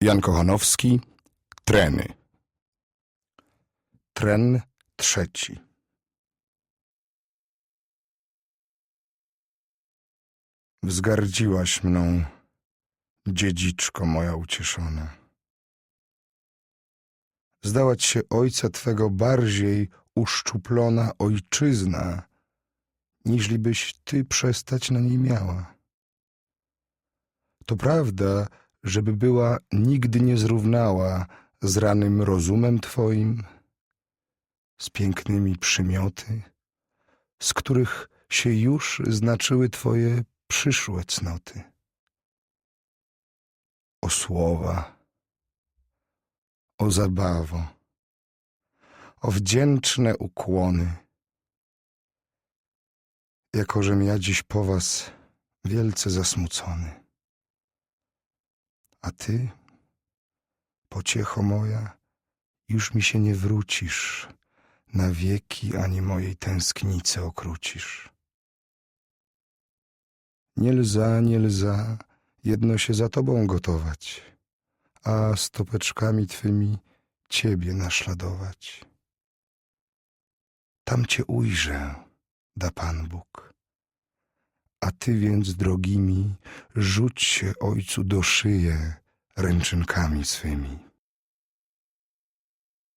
Jan Kochanowski, Treny. Tren trzeci. Wzgardziłaś mną, dziedziczko moja ucieszona. Zdała się ojca twego bardziej uszczuplona ojczyzna, niżlibyś ty przestać na niej miała. To prawda, żeby była nigdy nie zrównała z ranym rozumem twoim, z pięknymi przymioty, z których się już znaczyły twoje przyszłe cnoty. O słowa, o zabawo, o wdzięczne ukłony. Jakożem ja dziś po was wielce zasmucony. A ty, pociecho moja, już mi się nie wrócisz, na wieki ani mojej tęsknicy okrucisz. Nie lza, nie lza, jedno się za tobą gotować, a stopeczkami twymi ciebie naśladować. Tam cię ujrzę, da Pan Bóg. Ty więc, drogimi, rzuć się ojcu do szyję ręczynkami swymi.